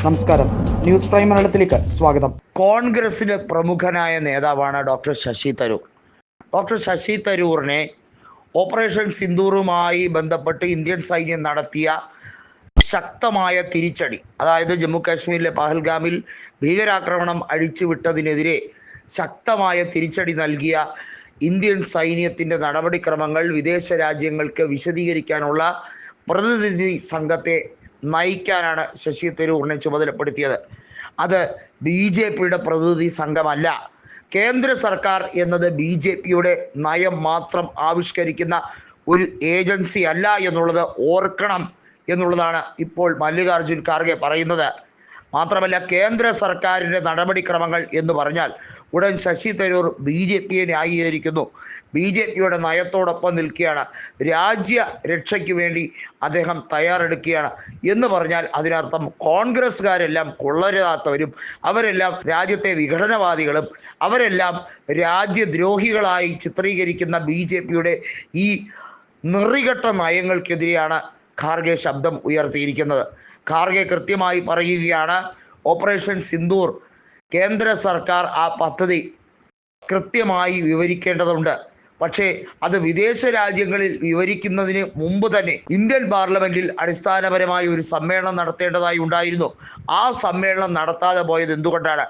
നമസ്കാരം. News prime മലയാളത്തിലേക്ക് സ്വാഗതം. കോൺഗ്രസിലെ പ്രമുഖനായ നേതാവാണ് ഡോക്ടർ ശശി തരൂർ. ഡോക്ടർ ശശി തരൂറിനെ ഓപ്പറേഷൻ സിന്ദൂറുമായി ബന്ധപ്പെട്ട് ഇന്ത്യൻ സൈന്യം നടത്തിയ ശക്തമായ തിരിച്ചടി അതായത് ജമ്മു കാശ്മീരിലെ പഹൽഗാമിൽ ഭീകരാക്രമണം അഴിച്ചുവിട്ടതിനെതിരെ ശക്തമായ തിരിച്ചടി നൽകിയ ഇന്ത്യൻ സൈന്യത്തിന്റെ നടപടിക്രമങ്ങൾ വിദേശ രാജ്യങ്ങൾക്ക് വിശദീകരിക്കാനുള്ള പ്രതിനിധി സംഘത്തെ നയിക്കാനാണ് ശശി തരൂറിനെ ചുമതലപ്പെടുത്തിയത്. അത് ബി ജെ പിയുടെ പ്രതിനിധി സംഘമല്ല. കേന്ദ്ര സർക്കാർ എന്നത് ബി ജെ പിയുടെ നയം മാത്രം ആവിഷ്കരിക്കുന്ന ഒരു ഏജൻസി അല്ല എന്നുള്ളത് ഓർക്കണം എന്നുള്ളതാണ് ഇപ്പോൾ മല്ലികാർജുൻ ഖാർഗെ പറയുന്നത്. മാത്രമല്ല കേന്ദ്ര സർക്കാരിന്റെ നടപടിക്രമങ്ങൾ എന്ന് പറഞ്ഞാൽ ഉടൻ ശശി തരൂർ ബി ജെ പിയെ ന്യായീകരിക്കുന്നു. ബി ജെ പിയുടെ നയത്തോടൊപ്പം നിൽക്കുകയാണ്. രാജ്യ രക്ഷയ്ക്ക് വേണ്ടി അദ്ദേഹം തയ്യാറെടുക്കുകയാണ്. എന്ന് പറഞ്ഞാൽ അതിനർത്ഥം കോൺഗ്രസ്സുകാരെല്ലാം കൊള്ളരുതാത്തവരും അവരെല്ലാം രാജ്യത്തെ വിഘടനവാദികളും അവരെല്ലാം രാജ്യദ്രോഹികളായി ചിത്രീകരിക്കുന്ന ബി ജെ പിയുടെ ഈ നിറികെട്ട നയങ്ങൾക്കെതിരെയാണ് ഖാർഗെ ശബ്ദം ഉയർത്തിയിരിക്കുന്നത്. ഖാർഗെ കൃത്യമായി പറയുകയാണ് ഓപ്പറേഷൻ സിന്ദൂർ കേന്ദ്ര സർക്കാർ ആ പദ്ധതി കൃത്യമായി വിവരിക്കേണ്ടതുണ്ട്. പക്ഷേ അത് വിദേശ രാജ്യങ്ങളിൽ വിവരിക്കുന്നതിന് മുമ്പ് തന്നെ ഇന്ത്യൻ പാർലമെന്റിൽ അടിസ്ഥാനപരമായി ഒരു സമ്മേളനം നടത്തേണ്ടതായി ഉണ്ടായിരുന്നു. ആ സമ്മേളനം നടത്താതെ പോയത് എന്തുകൊണ്ടാണ്?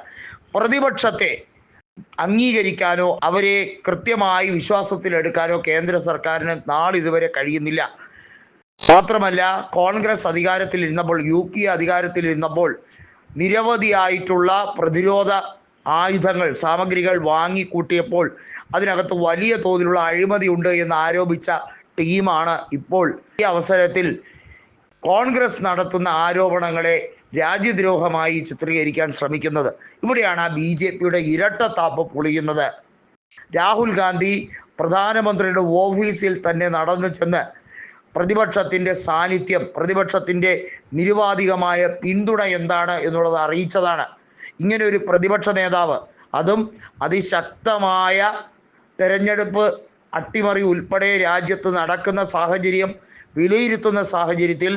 പ്രതിപക്ഷത്തെ അംഗീകരിക്കാനോ അവരെ കൃത്യമായി വിശ്വാസത്തിലെടുക്കാനോ കേന്ദ്ര സർക്കാരിന് നാളിതുവരെ കഴിയുന്നില്ല. മാത്രമല്ല കോൺഗ്രസ് അധികാരത്തിൽ ഇരുന്നപ്പോൾ യു പി അധികാരത്തിലിരുന്നപ്പോൾ നിരവധിയായിട്ടുള്ള പ്രതിരോധ ആയുധങ്ങൾ സാമഗ്രികൾ വാങ്ങിക്കൂട്ടിയപ്പോൾ അതിനകത്ത് വലിയ തോതിലുള്ള അഴിമതി ഉണ്ട് എന്ന് ആരോപിച്ച ടീമാണ് ഇപ്പോൾ ഈ അവസരത്തിൽ കോൺഗ്രസ് നടത്തുന്ന ആരോപണങ്ങളെ രാജ്യദ്രോഹമായി ചിത്രീകരിക്കാൻ ശ്രമിക്കുന്നത്. ഇവിടെയാണ് ബി ജെ പിയുടെ ഇരട്ടത്താപ്പ് പൊളിയുന്നത്. രാഹുൽ ഗാന്ധി പ്രധാനമന്ത്രിയുടെ ഓഫീസിൽ തന്നെ നടന്നു ചെന്ന് പ്രതിപക്ഷത്തിന്റെ സാന്നിധ്യം പ്രതിപക്ഷത്തിന്റെ നിരുപാധികമായ പിന്തുണ എന്താണ് എന്നുള്ളത് അറിയിച്ചതാണ്. ഇങ്ങനെ ഒരു പ്രതിപക്ഷ നേതാവ് അതും അതിശക്തമായ തെരഞ്ഞെടുപ്പ് അട്ടിമറി ഉൾപ്പെടെ രാജ്യത്ത് നടക്കുന്ന സാഹചര്യം വിലയിരുത്തുന്ന സാഹചര്യത്തിൽ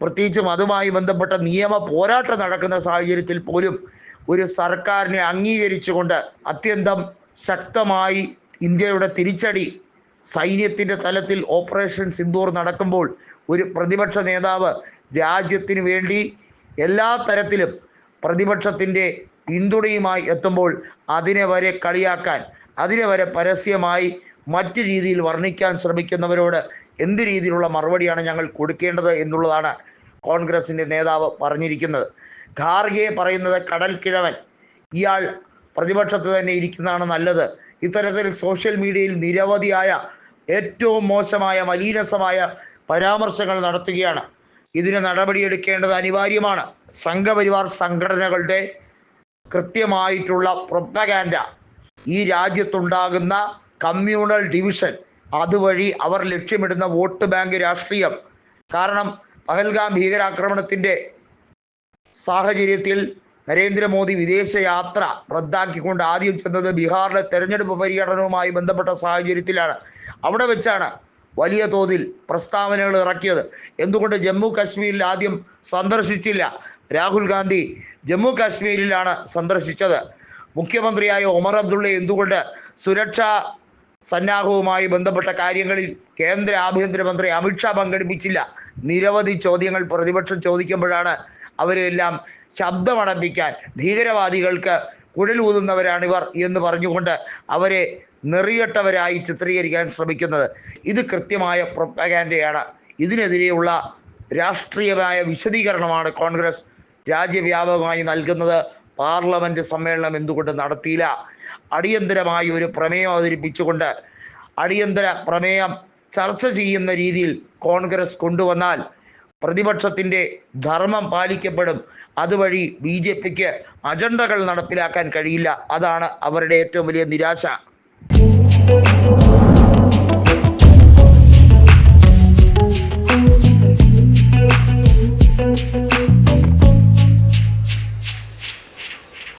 പ്രത്യേകിച്ചും അതുമായി ബന്ധപ്പെട്ട നിയമ പോരാട്ടം നടക്കുന്ന സാഹചര്യത്തിൽ പോലും ഒരു സർക്കാരിനെ അംഗീകരിച്ചുകൊണ്ട് അത്യന്തം ശക്തമായി ഇന്ത്യയുടെ തിരിച്ചടി സൈന്യത്തിന്റെ തലത്തിൽ ഓപ്പറേഷൻ സിന്ദൂർ നടക്കുമ്പോൾ ഒരു പ്രതിപക്ഷ നേതാവ് രാജ്യത്തിന് വേണ്ടി എല്ലാ തരത്തിലും പ്രതിപക്ഷത്തിന്റെ പിന്തുണയുമായി എത്തുമ്പോൾ അതിനെ വരെ കളിയാക്കാൻ അതിനെ വരെ പരസ്യമായി മറ്റു രീതിയിൽ വർണിക്കാൻ ശ്രമിക്കുന്നവരോട് എന്ത് രീതിയിലുള്ള മറുപടിയാണ് ഞങ്ങൾ കൊടുക്കേണ്ടത് എന്നുള്ളതാണ് കോൺഗ്രസിന്റെ നേതാവ് പറഞ്ഞിരിക്കുന്നത്. ഖാർഗെ പറയുന്നത് കടൽ കിഴവൻ ഇയാൾ പ്രതിപക്ഷത്ത് തന്നെ ഇരിക്കുന്നതാണ് നല്ലത്. ഇത്തരത്തിൽ സോഷ്യൽ മീഡിയയിൽ നിരവധിയായ ഏറ്റവും മോശമായ മലീനസമായ പരാമർശങ്ങൾ നടത്തുകയാണ്. ഇതിന് നടപടിയെടുക്കേണ്ടത് അനിവാര്യമാണ്. സംഘപരിവാർ സംഘടനകളുടെ കൃത്യമായിട്ടുള്ള പ്രൊപ്പഗാൻഡ. ഈ രാജ്യത്തുണ്ടാകുന്ന കമ്മ്യൂണൽ ഡിവിഷൻ അതുവഴി അവർ ലക്ഷ്യമിടുന്ന വോട്ട് ബാങ്ക് രാഷ്ട്രീയം. കാരണം പഹൽഗാം ഭീകരാക്രമണത്തിന്റെ സാഹചര്യത്തിൽ നരേന്ദ്രമോദി വിദേശയാത്ര റദ്ദാക്കിക്കൊണ്ട് ആദ്യം ചെന്നത് ബീഹാറിലെ തെരഞ്ഞെടുപ്പ് പര്യടനവുമായി ബന്ധപ്പെട്ട സാഹചര്യത്തിലാണ്. അവിടെ വെച്ചാണ് വലിയ തോതിൽ പ്രസ്താവനകൾ ഇറക്കിയത്. എന്തുകൊണ്ട് ജമ്മു കാശ്മീരിൽ ആദ്യം സന്ദർശിച്ചില്ല? രാഹുൽ ഗാന്ധി ജമ്മു കാശ്മീരിലാണ് സന്ദർശിച്ചത്. മുഖ്യമന്ത്രിയായ ഒമർ അബ്ദുള്ള എന്തുകൊണ്ട് സുരക്ഷാ സന്നാഹവുമായി ബന്ധപ്പെട്ട കാര്യങ്ങളിൽ കേന്ദ്ര ആഭ്യന്തരമന്ത്രി അമിത്ഷാ പങ്കെടുപ്പിച്ചില്ല? നിരവധി ചോദ്യങ്ങൾ പ്രതിപക്ഷം ചോദിക്കുമ്പോഴാണ് അവരെല്ലാം ശബ്ദമടപ്പിക്കാൻ ഭീകരവാദികൾക്ക് കുഴലൂതുന്നവരാണിവർ എന്ന് പറഞ്ഞുകൊണ്ട് അവരെ നെറിയട്ടവരായി ചിത്രീകരിക്കാൻ ശ്രമിക്കുന്നത്. ഇത് കൃത്യമായ പ്രൊപ്പഗാൻഡയാണ്. ഇതിനെതിരെയുള്ള രാഷ്ട്രീയമായ വിശദീകരണമാണ് കോൺഗ്രസ് രാജ്യവ്യാപകമായി നൽകുന്നത്. പാർലമെന്റ് സമ്മേളനം എന്തുകൊണ്ട് നടത്തിയില്ല? അടിയന്തരമായി ഒരു പ്രമേയം അവതരിപ്പിച്ചുകൊണ്ട് അടിയന്തര പ്രമേയം ചർച്ച ചെയ്യുന്ന രീതിയിൽ കോൺഗ്രസ് കൊണ്ടുവന്നാൽ പ്രതിപക്ഷത്തിന്റെ ധർമ്മം പാലിക്കപ്പെടും. അതുവഴി ബി ജെ പിക്ക് അജണ്ടകൾ നടപ്പിലാക്കാൻ കഴിയില്ല. അതാണ് അവരുടെ ഏറ്റവും വലിയ നിരാശ.